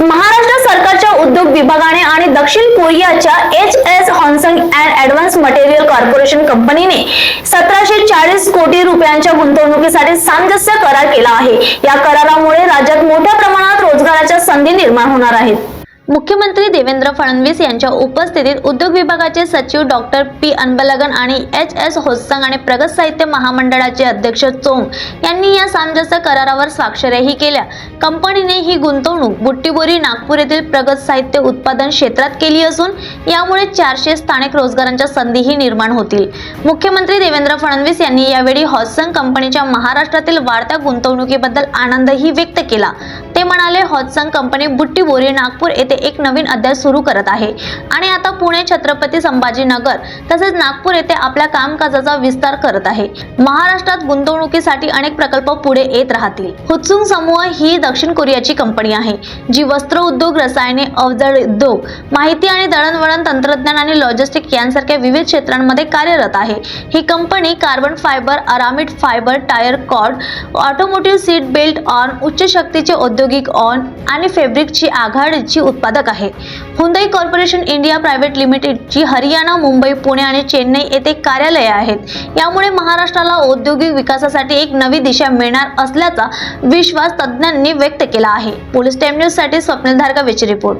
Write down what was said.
महाराष्ट्र सरकारच्या उद्योग विभागाने आणि दक्षिण कोरियाच्या H S Hyosung and advance material corporation कंपनीने सतराशे चाळीस कोटी रुपयांच्या गुंतवणुकीसाठी सामंजस्य करार केला आहे. या करारामुळे राज्यात मोठ्या प्रमाणात रोजगाराच्या संधी निर्माण होणार आहेत. मुख्यमंत्री देवेंद्र फडणवीस यांच्या उपस्थितीत उद्योग विभागाचे सचिव डॉक्टर पी अनबलगन आणि एच एस होत्संग आणि प्रगत साहित्य महामंडळाचे अध्यक्ष चोंग यांनी या सामंजस्य करारावर स्वाक्षऱ्याही केल्या. कंपनीने ही गुंतवणूक बुट्टीबोरी नागपूर येथील प्रगत साहित्य उत्पादन क्षेत्रात केली असून यामुळे चारशे स्थानिक रोजगारांच्या संधीही निर्माण होतील. मुख्यमंत्री देवेंद्र फडणवीस यांनी यावेळी हॉत्संग कंपनीच्या महाराष्ट्रातील वाढत्या गुंतवणुकीबद्दल आनंदही व्यक्त केला. ते म्हणाले हॉटसंग कंपनी बुट्टीबोरी नागपूर येथे एक नवीन अध्याय सुरू करत आहे. आणि आता पुणे छत्रपती संभाजीनगर तसेच नागपूर येथे आपल्या कामकाजाचा विस्तार करत आहे. महाराष्ट्रात गुंतवणुकीसाठी अनेक प्रकल्प पुढे येत राहतील. हुत्सुंग समूह ही दक्षिण कोरियाची कंपनी आहे जी वस्त्र उद्योग रसायने अवजड उद्योग माहिती आणि दळणवळण तंत्रज्ञान आणि लॉजिस्टिक यांसारख्या विविध क्षेत्रांमध्ये कार्यरत आहे. ही company carbon fibre aramid fibre tyre cord automotive seat belt on उच्च शक्तीचे औद्योगिक ऑन आणि फेब्रिकची आघाडीची उत्पादक आहे. हुंदई कॉर्पोरेशन इंडिया प्रायव्हेट लिमिटेडची हरियाणा मुंबई पुणे आणि चेन्नई येथे कार्यालये आहेत. यामुळे महाराष्ट्राला औद्योगिक विकासासाठी एक नवी दिशा मिळणार असल्याचा विश्वास तज्ज्ञांनी व्यक्त केला आहे. पोलीस टाइम न्यूजसाठी स्वप्नील धारकावेची रिपोर्ट.